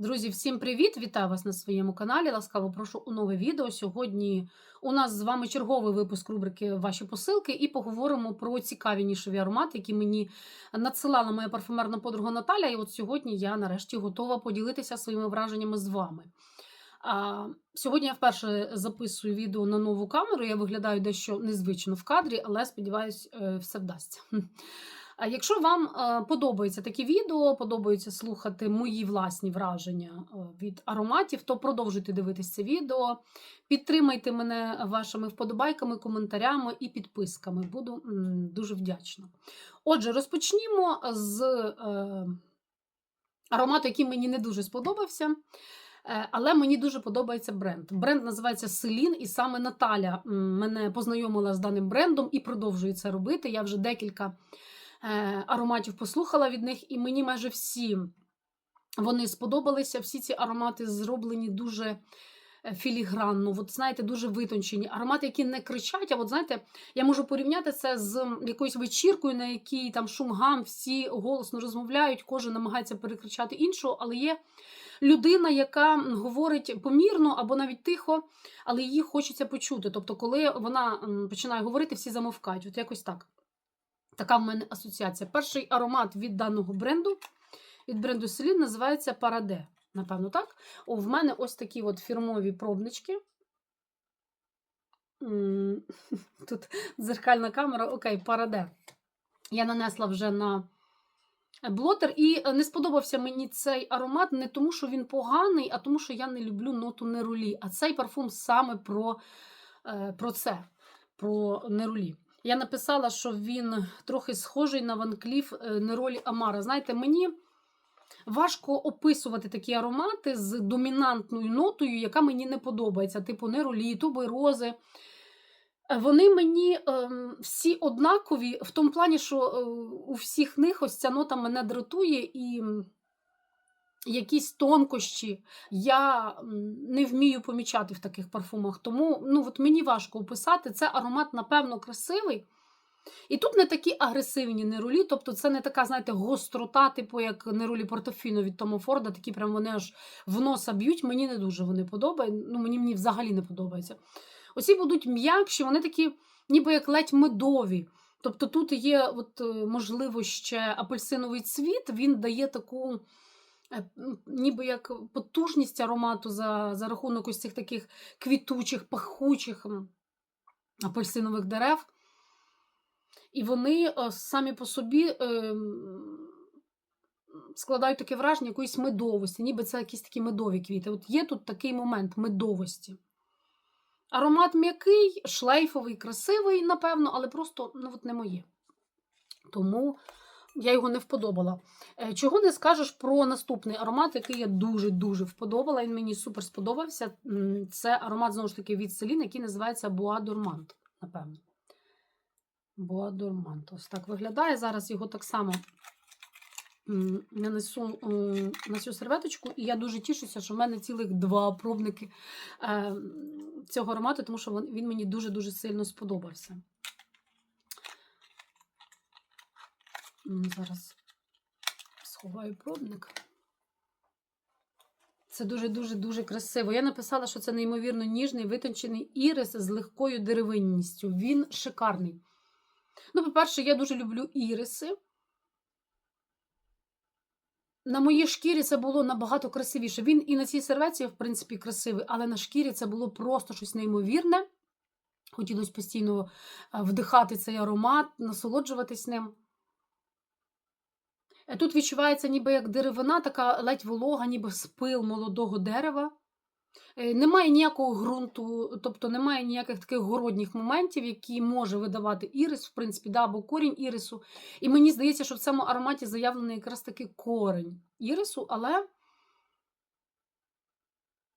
Друзі, всім привіт! Вітаю вас на своєму каналі. Ласкаво прошу у нове відео. Сьогодні у нас з вами черговий випуск рубрики Ваші посилки і поговоримо про цікаві нішові аромати, які мені надсилала моя парфумерна подруга Наталя. І от сьогодні я нарешті готова поділитися своїми враженнями з вами. А, Сьогодні я вперше записую відео на нову камеру. Я виглядаю дещо незвично в кадрі, але сподіваюсь, е, все вдасться. Якщо вам е, подобаються такі відео, подобається слухати мої власні враження е, від ароматів, то продовжуйте дивитися це відео. Підтримайте мене вашими вподобайками, коментарями і підписками. Буду дуже вдячна. Отже, розпочнімо з е, аромату, який мені не дуже сподобався. Але мені дуже подобається бренд. Бренд називається Селін, і саме Наталя мене познайомила з даним брендом і продовжує це робити. Я вже декілька ароматів послухала від них, і мені майже всі вони сподобалися. Всі ці аромати зроблені дуже е, філігранно, от знаєте, дуже витончені. Аромати, які не кричать. А от знаєте, я можу порівняти це з якоюсь вечіркою, на якій там шум гам, всі голосно розмовляють, кожен намагається перекричати іншого, але є. Людина, яка говорить помірно або навіть тихо, але її хочеться почути. Тобто, коли вона починає говорити, всі замовкають. От якось так. Така в мене асоціація. Перший аромат від даного бренду, від бренду Селін, називається Параде. Напевно, так. О, в мене ось такі от фірмові пробнички. Тут дзеркальна камера, окей, Параде. Я нанесла вже на блотер, і е, не сподобався мені цей аромат не тому, що він поганий, а тому, що я не люблю ноту нерулі. А цей парфум саме про, е, про це, про нерулі. Я написала, що він трохи схожий на Ван Кліф е, Неролі Амара. Знаєте, мені важко описувати такі аромати з домінантною нотою, яка мені не подобається, типу неролі, туберози. Е, Вони мені ем, всі однакові в тому плані, що е, у всіх них ось ця нота мене дратує і якісь тонкощі я не вмію помічати в таких парфумах. Тому ну, от мені важко описати. Це аромат, напевно, красивий. І тут не такі агресивні нерулі, тобто це не така, знаєте, гострота, типу як нерулі Портофіно від Тома Форда, такі прям вони аж в носа б'ють. Мені не дуже вони подобаються. Ну, мені, мені взагалі не подобається. Оці будуть м'якші, вони такі, ніби як ледь медові. Тобто тут є, от, е, можливо, ще апельсиновий цвіт, він дає таку, ніби як потужність аромату за, за рахунок ось цих таких квітучих, пахучих апельсинових дерев. І вони е, самі по собі ем, складають таке враження якоїсь медовості, ніби це якісь такі медові квіти. От є тут такий момент медовості. Аромат м'який, шлейфовий, красивий, напевно, але просто ну, от не моє. Тому я його не вподобала. Е, Чого не скажеш про наступний аромат, який я дуже-дуже вподобала. Він мені супер сподобався. Це аромат, знову ж таки, від Селін, який називається Bois Dormant, напевно. Bois Dormant. Ось так виглядає. Зараз його так само нанесу на цю серветочку, і я дуже тішуся, що в мене цілих два пробники е, цього аромату, тому що він мені дуже-дуже сильно сподобався. Зараз сховаю пробник. Це дуже-дуже дуже красиво. Я написала, що це неймовірно ніжний, витончений ірис з легкою деревинністю. Він шикарний. Ну, по-перше, я дуже люблю іриси. На моїй шкірі це було набагато красивіше. Він і на цій серветці, в принципі, красивий, але на шкірі це було просто щось неймовірне. Хотілося постійно вдихати цей аромат, насолоджуватись ним. Е, Тут відчувається ніби як деревина, така ледь волога, ніби спил молодого дерева. Е, Немає ніякого ґрунту, тобто немає ніяких таких городніх моментів, які може видавати ірис, в принципі, да, або корінь ірису. І мені здається, що в цьому ароматі заявлений якраз таки корень ірису, але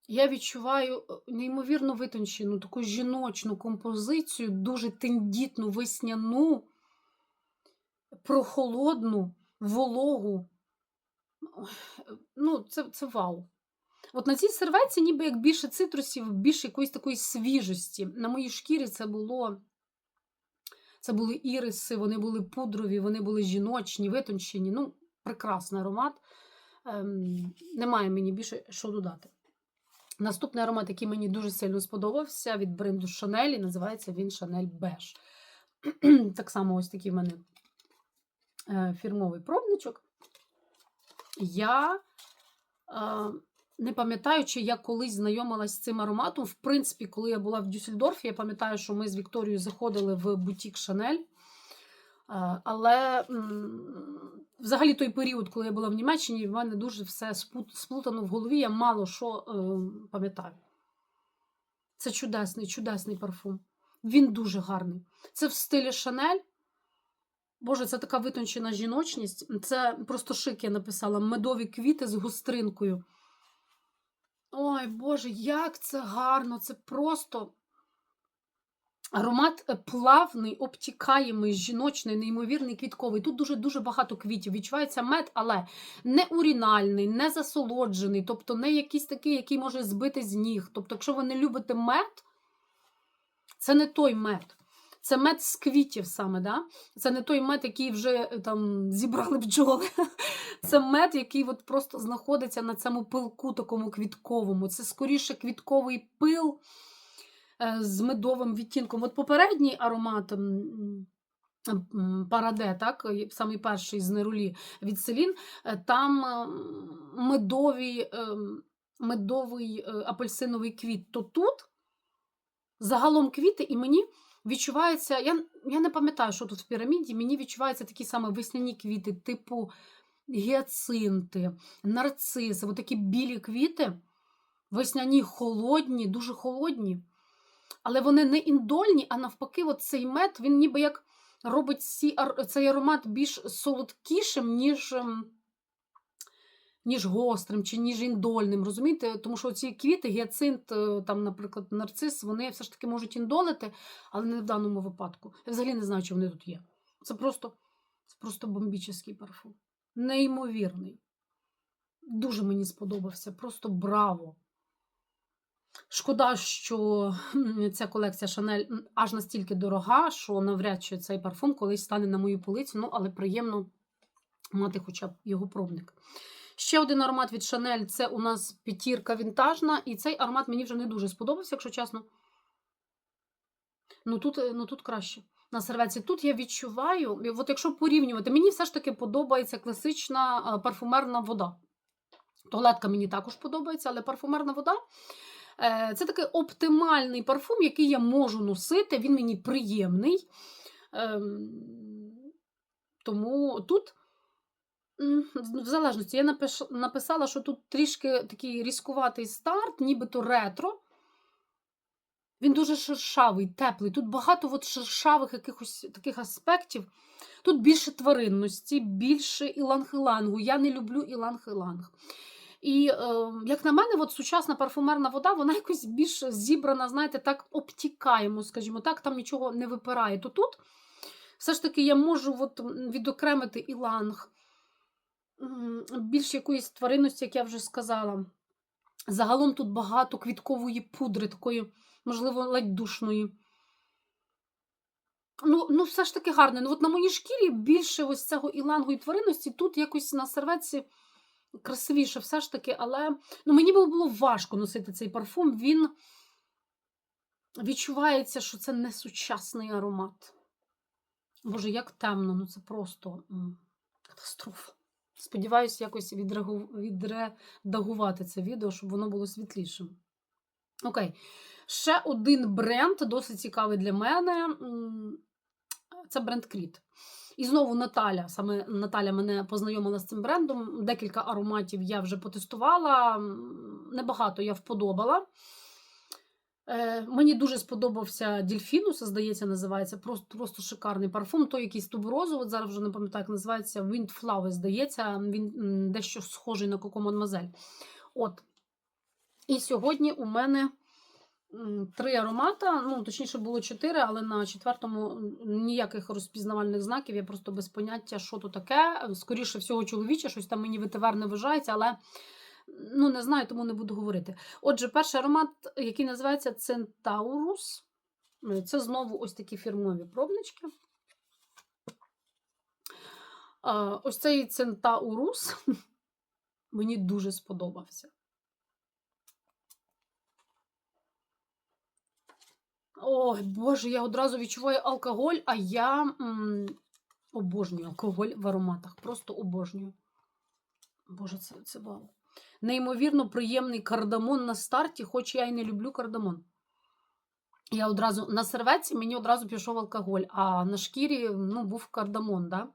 я відчуваю е, неймовірно витончену, таку жіночну композицію, дуже тендітну, весняну, прохолодну, вологу. Ну, це, це вау. От на цій серветці ніби як більше цитрусів, більше якоїсь такої свіжості. На моїй шкірі це було. Це були іриси, вони були пудрові, вони були жіночні, витончені. Ну, прекрасний аромат. ем, немає мені більше що додати. Наступний аромат, який мені дуже сильно сподобався від бренду Chanel, і називається він Chanel Beige. так само ось такий в мене фірмовий пробничок. Я е, не пам'ятаю, чи я колись знайомилась з цим ароматом. В принципі, коли я була в Дюссельдорфі, я пам'ятаю, що ми з Вікторією заходили в бутік Chanel. Е, Але взагалі той період, коли я була в Німеччині, в мене дуже все сплутано в голові, я мало що е, пам'ятаю. Це чудесний, чудесний парфум. Він дуже гарний. Це в стилі Шанель. Боже, це така витончена жіночність. Це просто шик я написала. Медові квіти з гостринкою. Ой, Боже, як це гарно! Це просто аромат е, плавний, обтікаємий, жіночний, неймовірний, квітковий. Тут дуже-дуже багато квітів. Відчувається мед, але не урінальний, не засолоджений, тобто не якийсь такий, який може збити з ніг. Тобто, якщо ви не любите мед, це не той мед. Це мед з квітів саме, да? Це не той мед, який вже е, там зібрали бджоли. Це мед, який от просто знаходиться на цьому пилку такому квітковому. Це скоріше квітковий пил е, з медовим відтінком. От попередній аромат Параде, так, самий перший з нерулі від Селін, е, там е, медовий, апельсиновий квіт. То тут загалом квіти, і мені відчувається. Я, я не пам'ятаю, що тут в піраміді, мені відчуваються такі саме весняні квіти, типу гіацинти, нарциси, такі білі квіти, весняні, холодні, дуже холодні. Але вони не індольні, а навпаки, от цей мед, він ніби як робить цей аромат більш солодкішим, ніж. Ніж гострим чи ніж індольним, розумієте? Тому що ці квіти, гіацинт, е, там, наприклад, нарцис, вони все ж таки можуть індолити, але не в даному випадку. Я взагалі не знаю, чи вони тут є. Це просто, це просто бомбічний парфум. Неймовірний. Дуже мені сподобався. Просто браво! Шкода, що ця колекція Шанель аж настільки дорога, що навряд чи цей парфум колись стане на мою полицю, ну, але приємно мати хоча б його пробник. Ще один аромат від Шанель це у нас п'ятірка вінтажна, і цей аромат мені вже не дуже сподобався, якщо чесно. Ну тут, е, ну, тут краще. На серветці. Тут я відчуваю, от якщо порівнювати, мені все ж таки подобається класична е, парфумерна вода. Туалетка мені також подобається, але парфумерна вода е, це такий оптимальний парфум, який я можу носити. Він мені приємний. Ем, Тому тут, в залежності, я написала, що тут трішки такий різкуватий старт, нібито ретро. Він дуже шершавий, теплий. Тут багато от шершавих якихось таких аспектів. Тут більше тваринності, більше іланг-ілангу. Я не люблю іланг-іланг. І, е, як на мене, от сучасна парфумерна вода, вона якось більш зібрана, знаєте, так обтікаємо, скажімо так, там нічого не випирає. То тут все ж таки я можу от відокремити іланг, більш якоїсь тваринності, як я вже сказала. Загалом тут багато квіткової пудри, такої, можливо, ледь душної. Ну, ну, все ж таки гарно. Ну, от на моїй шкірі більше ось цього ілангу і тваринності, тут якось на серветці красивіше все ж таки, але ну, мені було важко носити цей парфум. Він відчувається, що це не сучасний аромат. Боже, як темно, ну це просто катастрофа. Сподіваюсь, якось відредагувати це відео, щоб воно було світлішим. Окей. Ще один бренд, досить цікавий для мене. Це бренд Кріт. І знову Наталя. Саме Наталя мене познайомила з цим брендом. Декілька ароматів я вже потестувала. Небагато я вподобала. Е, мені дуже сподобався Дільфінус, здається, називається. Просто, просто шикарний парфум. Той якийсь от зараз вже не пам'ятаю, як називається. Windflower, здається, він дещо схожий на Коко Мадмазель. От. І сьогодні у мене три аромата. Ну, точніше, було чотири, але на четвертому ніяких розпізнавальних знаків. Я просто без поняття, що то таке. Скоріше всього, чоловіче, щось там мені ветивер вважається, але. Ну, не знаю, тому не буду говорити. Отже, перший аромат, який називається Центаурус. Це знову ось такі фірмові пробнички. Ось цей Центаурус. Мені дуже сподобався. Ой, Боже, я одразу відчуваю алкоголь, а я м, обожнюю алкоголь в ароматах. Просто обожнюю. Боже, це, це вау. Неймовірно приємний кардамон на старті, хоч я і не люблю кардамон. Я одразу на серветці мені одразу пішов алкоголь, а на шкірі ну, був кардамон, да?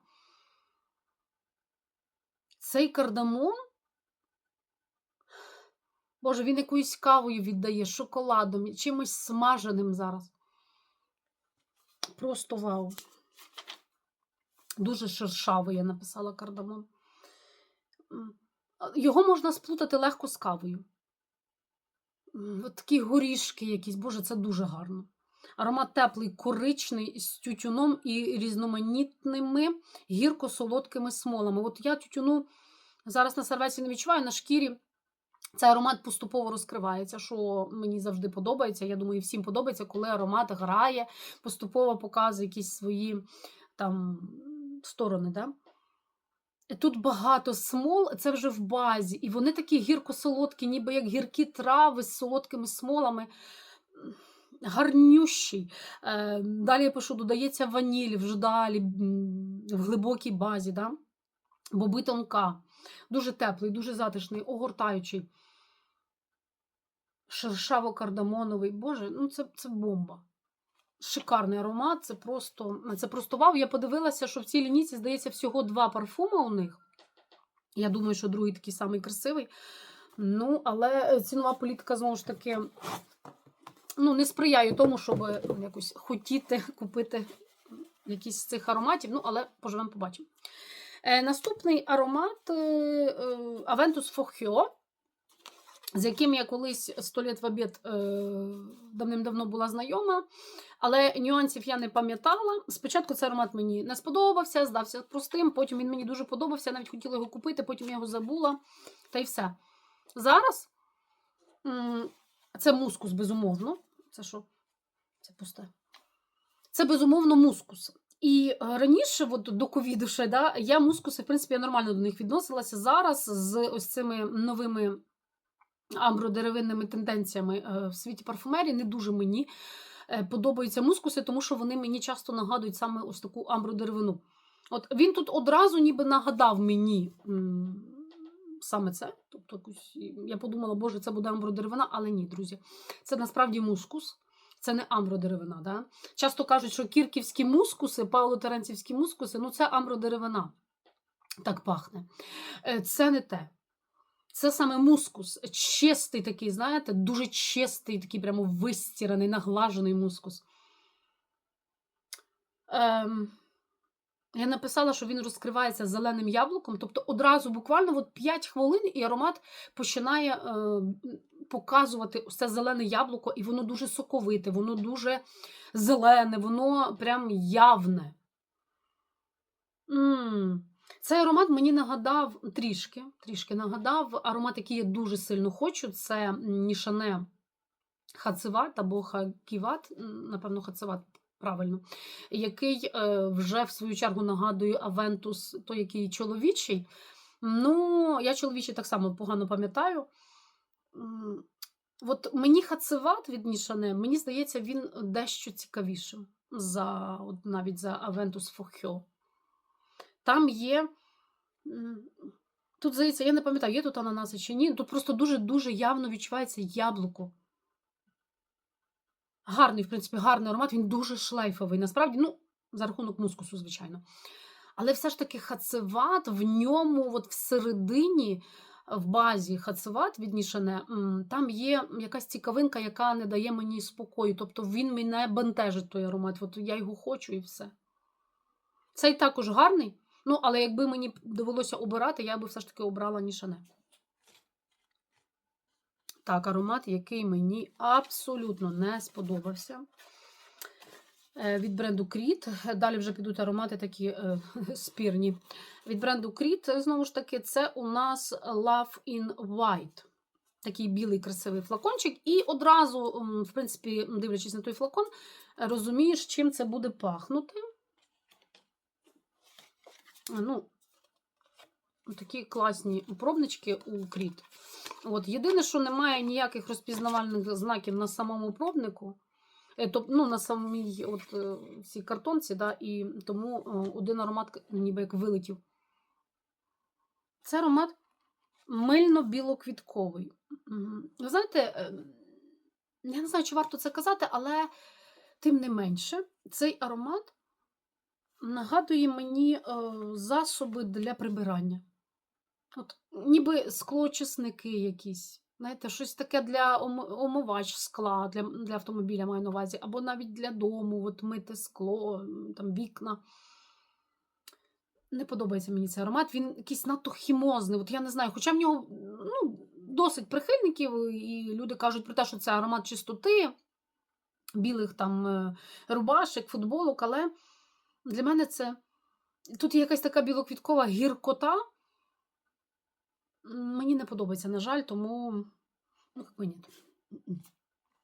Цей кардамон, Боже, він якоюсь кавою віддає, шоколадом, чимось смаженим зараз. Просто вау. Дуже шершавий, я написала кардамон. Його можна сплутати легко з кавою. От такі горішки якісь, боже, це дуже гарно. Аромат теплий, коричний, з тютюном і різноманітними гірко-солодкими смолами. От я тютюну зараз на сервеці не відчуваю, на шкірі цей аромат поступово розкривається, що мені завжди подобається. Я думаю, всім подобається, коли аромат грає, поступово показує якісь свої там сторони. Да? Тут багато смол, це вже в базі, і вони такі гірко-солодкі, ніби як гіркі трави з солодкими смолами. Гарнющий. Е, Далі я пишу, додається ваніль вже далі, в глибокій базі. Да? Боби тонка. Дуже теплий, дуже затишний, огортаючий. Шершаво-кардамоновий. Боже, ну це, це бомба. Шикарний аромат, це просто, це просто вау. Я подивилася, що в цій лінійці, здається, всього два парфуми у них. Я думаю, що другий такий самий красивий. Ну, але цінова політика, знову ж таки, ну, не сприяє тому, щоб якось хотіти купити якісь з цих ароматів. Ну, але поживемо, побачимо. Е, наступний аромат е, е, Aventus Focchio, з яким я колись 100 літ в обід е, давним-давно була знайома, але нюансів я не пам'ятала. Спочатку цей аромат мені не сподобався, здався простим, потім він мені дуже подобався, навіть хотіла його купити, потім я його забула, та й все. Зараз це мускус, безумовно. Це що? Це пусте. Це безумовно мускус. І е, раніше, от до ковіду, ще, да, я мускуси, в принципі, я нормально до них відносилася. Зараз з ось цими новими амбродеревинними тенденціями е, в світі парфумерії не дуже мені е, подобаються мускуси, тому що вони мені часто нагадують саме ось таку амбродеревину. От він тут одразу ніби нагадав мені саме це. Тобто, я подумала, боже, це буде амбродеревина, але ні, друзі. Це насправді мускус. Це не амбродеревина. Да? Часто кажуть, що кірківські мускуси, павло-теренцівські мускуси, ну це амбродеревина. Так пахне. Е, Це не те. Це саме мускус. Чистий такий, знаєте, дуже чистий, такий прямо вистіраний, наглажений мускус. Ем, я написала, що він розкривається зеленим яблуком, тобто одразу буквально от 5 хвилин і аромат починає е, показувати це зелене яблуко, і воно дуже соковите, воно дуже зелене, воно прям явне. м Цей аромат мені нагадав трішки, трішки нагадав аромат, який я дуже сильно хочу. Це Нішане Хацеват або Хаківат, напевно, Хацеват правильно, який е, вже в свою чергу нагадує Авентус, той, який чоловічий. Ну, я чоловічий так само погано пам'ятаю. От мені Хацеват від Нішане, мені здається, він дещо цікавішим за от навіть за Авентус Фохьо. Там є. Тут, здається, я не пам'ятаю, є тут ананаси чи ні. Тут просто дуже-дуже явно відчувається яблуко. Гарний, в принципі, гарний аромат, він дуже шлейфовий. Насправді, ну, за рахунок мускусу, звичайно. Але все ж таки хацеват в ньому, от всередині, в базі хацеват від Нішане, м, там є якась цікавинка, яка не дає мені спокою. Тобто він мене бентежить той аромат. От я його хочу і все. Цей також гарний. Ну, але якби мені довелося обирати, я би все ж таки обрала Нішане. Так, аромат, який мені абсолютно не сподобався. Е, Від бренду Creed. Далі вже підуть аромати такі е, спірні. Від бренду Creed, знову ж таки, це у нас Love in White. Такий білий красивий флакончик. І одразу, в принципі, дивлячись на той флакон, розумієш, чим це буде пахнути. Ну, такі класні пробнички у кріт. От, єдине, що немає ніяких розпізнавальних знаків на самому пробнику. Е, ну, на самій от, е, цій картонці, да, і тому е, один аромат ніби як вилетів. Це аромат мильно-білоквітковий. Ви знаєте, е, я не знаю, чи варто це казати, але тим не менше, цей аромат нагадує мені е, засоби для прибирання. От, ніби склочисники якісь. Знаєте, щось таке для ом- омивач скла, для, для автомобіля маю на увазі, або навіть для дому, от мити скло, там вікна. Не подобається мені цей аромат. Він якийсь надто хімозний. От я не знаю, хоча в нього ну, досить прихильників, і люди кажуть про те, що це аромат чистоти, білих там е, рубашек, футболок, але для мене це. Тут є якась така білоквіткова гіркота. Мені не подобається, на жаль, тому ну, як ні.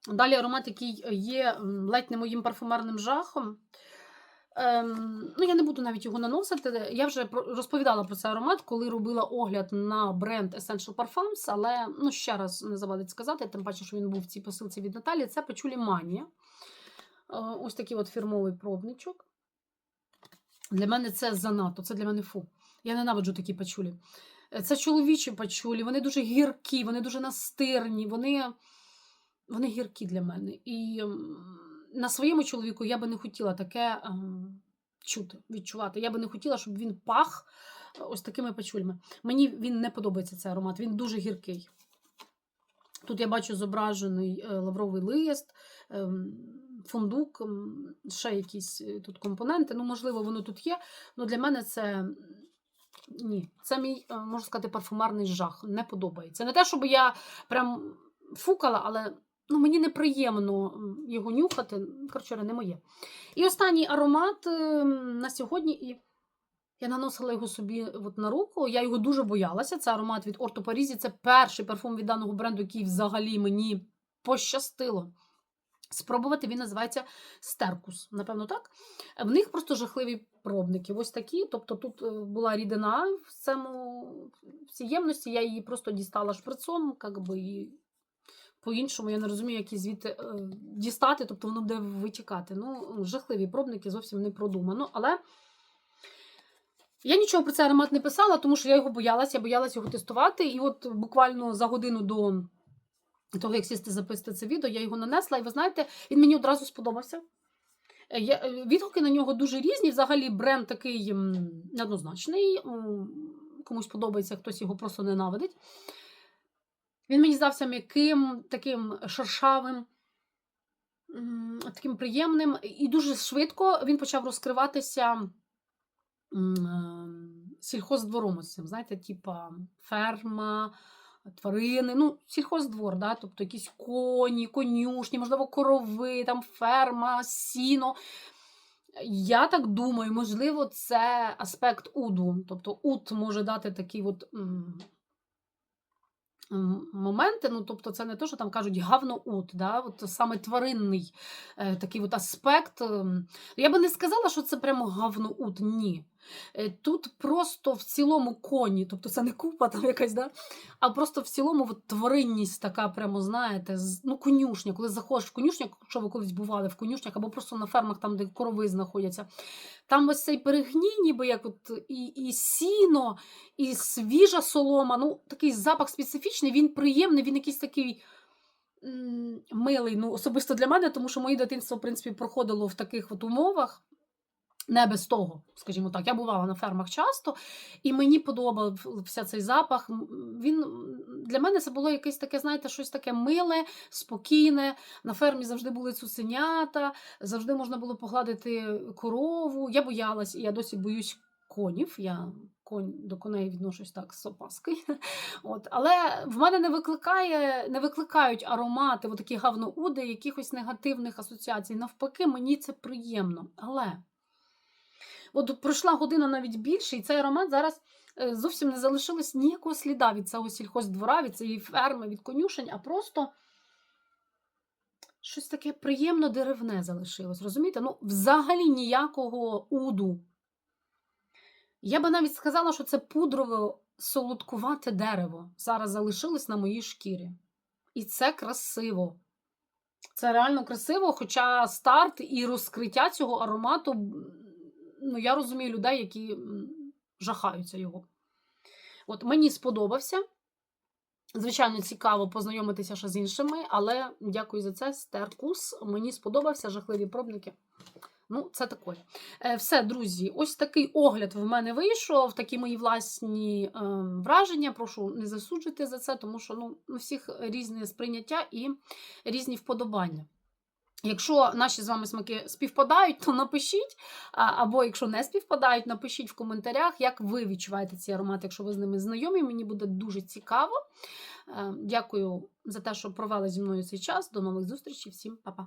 Далі аромат, який є ледь не моїм парфумерним жахом. Ем, ну, я не буду навіть його наносити. Я вже розповідала про цей аромат, коли робила огляд на бренд Essential Parfums, але ну, ще раз не завадить сказати, тим паче, що він був в цій посилці від Наталі. Це Пачулі Манія. Ось такий от фірмовий пробничок. Для мене це занадто, це для мене фу. Я ненавиджу такі пачулі. Е, Це чоловічі пачулі, вони дуже гіркі, вони дуже настирні, вони, вони гіркі для мене. І на своєму чоловіку я би не хотіла таке ем, чути, відчувати. Я би не хотіла, щоб він пах е, ось такими пачулями. Мені він не подобається цей аромат, він дуже гіркий. Тут я бачу зображений е, лавровий лист, ем, фундук, ще якісь е, тут компоненти. Ну, можливо, воно тут є. але для мене це ні. Це мій, е, можна сказати, парфумарний жах. Не подобається. Не те, щоб я прям фукала, але ну, мені неприємно його нюхати. Коротше, не моє. І останній аромат ем, на сьогодні. І я наносила його собі от на руку. Я його дуже боялася. Це аромат від Орто Парізі. Це перший парфум від даного бренду, який взагалі мені пощастило. Спробувати він називається Стеркус. Напевно, так. В них просто жахливі пробники. Ось такі. Тобто тут е, була рідина в цьому в цій ємності. Я її просто дістала шприцом, як би, і по-іншому я не розумію, як її звідти е, дістати, тобто воно буде витікати. Ну, жахливі пробники, зовсім не продумано. Але я нічого про цей аромат не писала, тому що я його боялася, я боялася його тестувати. І от буквально за годину до того, як сісти записати це відео, я його нанесла, і ви знаєте, він мені одразу сподобався. Е, Я, е, відгуки на нього дуже різні. Взагалі, бренд такий неоднозначний. Комусь подобається, хтось його просто ненавидить. Він мені здався м'яким, таким шершавим, таким приємним. І дуже швидко він почав розкриватися е, сільхоздвором. Знаєте, типа ферма, тварини, ну, сільхоздвор, да? тобто якісь коні, конюшні, можливо, корови, там ферма, сіно. Я так думаю, можливо, це аспект уду. Тобто уд може дати такий от моменти. Ну, тобто, це не те, що там кажуть гавно-уд, да? от саме тваринний е, такий от аспект. ем. Я би не сказала, що це прямо гавно-уд, ні. Е, Тут просто в цілому коні, тобто це не купа там якась, да? а просто в цілому от тваринність така, прямо, знаєте, ну, конюшня. Коли заходиш в конюшню, якщо ви колись бували в конюшнях, або просто на фермах, там, де корови знаходяться, там ось цей перегній, ніби як от і, і сіно, і свіжа солома. Ну, такий запах специфічний, він приємний, він якийсь такий. Милий, ну особисто для мене, тому що моє дитинство, в принципі, проходило в таких от умовах. Не без того, скажімо так. Я бувала на фермах часто, і мені подобався цей запах. Він для мене це було якесь таке, знаєте, щось таке миле, спокійне. На фермі завжди були цуценята, завжди можна було погладити корову. Я боялась, і я досі боюсь конів. Я конь до коней відношусь так з опаскою. От. Але в мене не викликає, не викликають аромати, такі гавноуди, якихось негативних асоціацій. Навпаки, мені це приємно. Але. От пройшла година навіть більше, і цей аромат зараз е, зовсім не залишилось ніякого сліда від цього сільхоздвора, від цієї ферми, від конюшень, а просто щось таке приємно деревне залишилось. Розумієте? Ну, взагалі ніякого уду. Я би навіть сказала, що це пудрове солодкувате дерево зараз залишилось на моїй шкірі. І це красиво. Це реально красиво, хоча старт і розкриття цього аромату, ну, я розумію людей, які жахаються його. От мені сподобався. Звичайно, цікаво познайомитися ще з іншими, але дякую за це. Стеркус. Мені сподобався, жахливі пробники. Ну, це таке. Е, Все, друзі, ось такий огляд в мене вийшов, такі мої власні е, враження. Прошу не засуджуйте за це, тому що ну, у всіх різне сприйняття і різні вподобання. Якщо наші з вами смаки співпадають, то напишіть. Або якщо не співпадають, напишіть в коментарях, як ви відчуваєте ці аромати, якщо ви з ними знайомі. Мені буде дуже цікаво. Е, Дякую за те, що провели зі мною цей час. До нових зустрічей. Всім па-па.